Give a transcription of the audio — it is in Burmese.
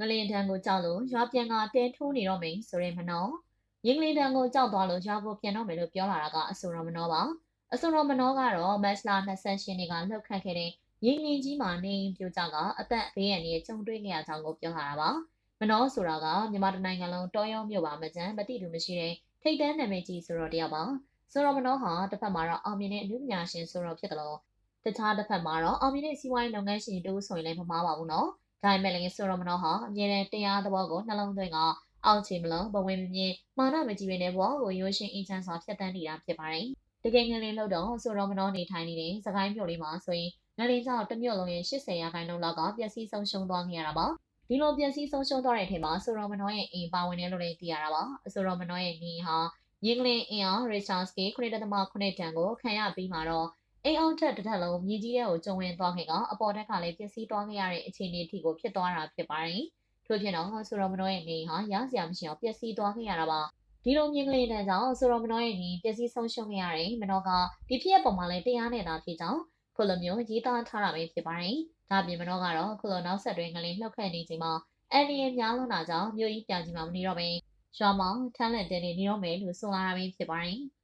ငလင်တန်ကိုကြောက်လို့ရွာပြန်ကတဲထိုးနေတော့မယ်ဆိုရင်မနောရင်းကလေးတန်ကိုကြောက်သွားလို့ရွာကိုပြန်တော့မယ်လို့ပြောလာတာကအဆိုတော်မနောပါအဆိုတော်မနောကတော့မက်စလာ28နှစ်ကလှုပ်ခတ်ခဲ့တဲ့ရင်းငင်းကြီးမှာနေပြိုကြကအသက်ဘေးရန်ရဲ့ကြုံတွေ့ခဲ့ရကြောင်းကိုပြောလာတာပါမနောဆိုတာကမြန်မာတိုင်းနိုင်ငံလုံးတောရောမြို့ပါမကျန်မတိတူမရှိတဲ့ထိတ်တန်းနာမည်ကြီးဆိုတော့တရားပါဆိုတော့မနောဟာတစ်ဖက်မှာတော့အောင်မြင်တဲ့အမှုပညာရှင်ဆိုတော့ဖြစ်တယ်လို့တခြားတစ်ဖက်မှာတော့အောင်မြင်တဲ့စီးပွားရေးလုပ်ငန်းရှင်တူဆိုရင်လည်းမမှားပါဘူးနော် ဒါပေမဲ့လည်းဆိုတော့မနောဟာအမြဲတမ်းတရားသဘောကိုနှလုံးသွင်းကအောက်ချေမလုံးဘဝင်မမြင်မာနမကြည့်ရတဲ့ဘဝကိုရိုးရှင်းအင်ချမ်းစွာဖြတ်တန်းနေတာဖြစ်ပါတယ်တကယ်ငလင်းလို့တော့ဆိုတော့မနောနေထိုင်နေတဲ့စကိုင်းမြို့လေးမှာဆိုရင်ငလင်းကြောင့်တစ်မြို့လုံးရဲ့80ရာခိုင်နှုန်းလောက်ကပျက်စီးဆုံးရှုံးသွားခဲ့ရတာပါဒီလိုပျက်စီးဆုံးရှုံးသွားတဲ့အထက်မှာဆိုတော့မနောရဲ့အိမ်ပါဝင်တယ်လို့လည်းသိရတာပါဆိုတော့မနောရဲ့နေဟာရင်းကလင်းအင်အား Richardsky 9.9တန်ကိုခံရပြီးမှာတော့ အိမ်အောင်ထက်တစ်ထပ်လုံးမြေကြီးတဲ့ကိုကျုံဝင်သွားခင်ကအပေါ်ထက်ကလည်းပျက်စီးသွားခဲ့ရတဲ့အခြေအနေအထိကိုဖြစ်သွားတာဖြစ်ပါတယ်။ထို့ဖြစ်တော့ဆိုရောမနောရဲ့နေဟာရစရာမရှိအောင်ပျက်စီးသွားခဲ့ရတာပါ။ဒီလိုမြင်ကလေးတဲ့ကြောင့်ဆိုရောမနောရဲ့နေပျက်စီးဆုံးရှုံးခဲ့ရတယ်။မနောကဒီဖြစ်ရပုံမှာလည်းတရားနဲ့သာဖြစ်ကြောင်းခုလိုမျိုးရေးသားထားတာပဲဖြစ်ပါတယ်။ဒါပြင်မနောကတော့ခုလိုနောက်ဆက်တွဲငလင်းလှုပ်ခတ်နေချိန်မှာအန်ဒီရဲ့များလွန်တာကြောင့်မြို့ကြီးပြန်ကြီးမှာမနေတော့ဘဲရွာမောင်ထမ်းလက်တဲနေနေတော့မယ်လို့ဆိုလာတာပဲဖြစ်ပါတယ်။